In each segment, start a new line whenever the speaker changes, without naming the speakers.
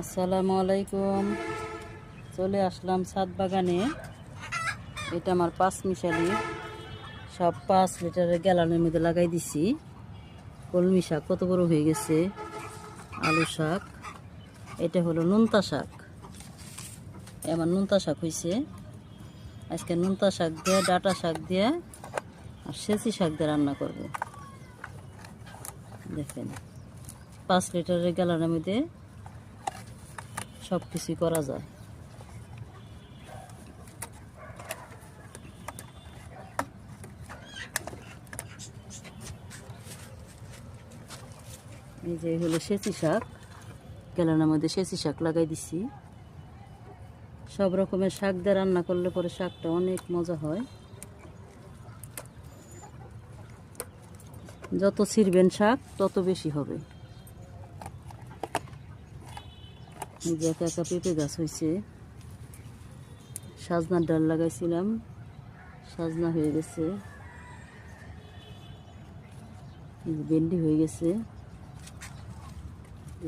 আসসালামু আলাইকুম। চলে আসলাম ছাদ বাগানে। এটা আমার পাঁচ মিশালি। সব পাঁচ লিটারের গ্যালানের মধ্যে লাগাই দিছি। কলমি শাক কত বড় হয়ে গেছে। আলু শাক। এটা হলো নুনতা শাক। আমার নোনতা শাক হয়েছে আজকে নুনতা শাক দিয়ে, ডাটা শাক দিয়ে আর সেচি শাক দিয়ে রান্না করব। দেখেন, পাঁচ লিটারের গ্যালানের মধ্যে সব কিছুই করা যায়। এই যে হলো সেচি শাক। গেলানোর মধ্যে সেচি শাক লাগাই দিছি। সব রকমের শাক দিয়ে রান্না করলে পরে শাকটা অনেক মজা হয়। যত ছিড়বেন শাক, তত বেশি হবে এই যে একা একা পেঁপে গাছ হয়েছে সাজনার ডাল লাগাইছিলাম। সাজনা হয়ে গেছে। ভেন্ডি হয়ে গেছে।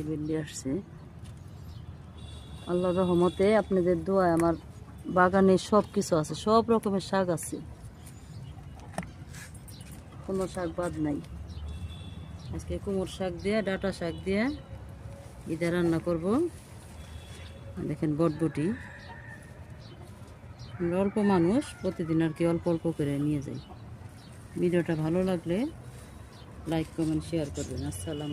ভেন্ডি আসছে। আল্লাহর রহমতে আপনাদের দোয়ায় আমার বাগানে সব কিছু আছে, সব রকমের শাক আছে। কোনো শাক বাদ নাই। আজকে কুমড় শাক দিয়ে, ডাটা শাক দিয়ে ঈদে রান্না করব। দেখেন বটবটি অল্প মানুষ, প্রতিদিন আর কি অল্প অল্প করে নিয়ে যাই। ভিডিওটা ভালো লাগলে লাইক কমেন্ট শেয়ার করবেন। আসসালাম